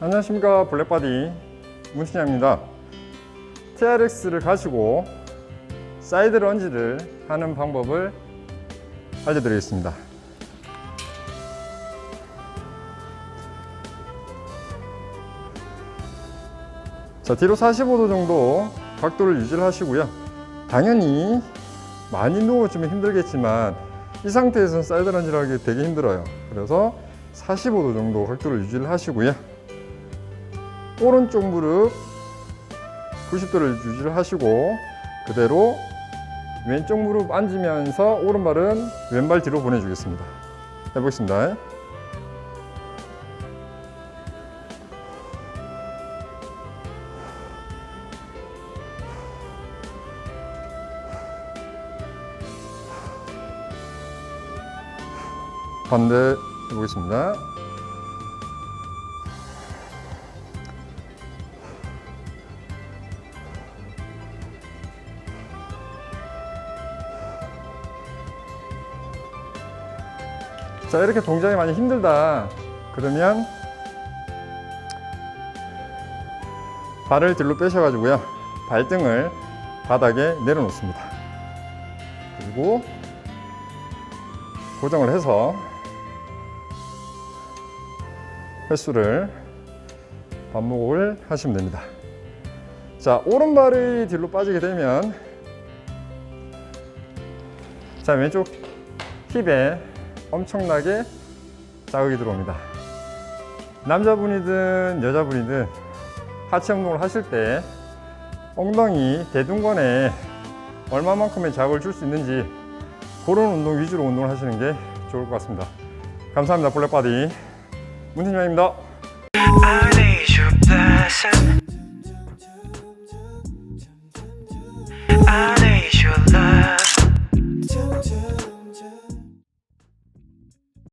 안녕하십니까. 블랙바디 문신양입니다. TRX를 가지고 사이드 런지를 하는 방법을 알려드리겠습니다. 자 뒤로 45도 정도 각도를 유지를 하시고요. 당연히 많이 누워주면 힘들겠지만 이 상태에서는 사이드 런지를 하기 되게 힘들어요 그래서 45도 정도 각도를 유지를 하시고요 오른쪽 무릎 90도를 유지를 하시고 그대로 왼쪽 무릎 앉으면서 오른발은 왼발 뒤로 보내주겠습니다. 해보겠습니다. 반대 해보겠습니다. 자 이렇게 동작이 많이 힘들다. 그러면 발을 뒤로 빼셔가지고요. 발등을 바닥에 내려놓습니다. 그리고 고정을 해서 횟수를 반복을 하시면 됩니다 자 오른발이 뒤로 빠지게 되면 자 왼쪽 힙에 엄청나게 자극이 들어옵니다. 남자분이든 여자분이든 하체 운동을 하실 때 엉덩이 대둔근에 얼마만큼의 자극을 줄 수 있는지 그런 운동 위주로 운동을 하시는 게 좋을 것 같습니다. 감사합니다. 블랙바디 문팀장입니다.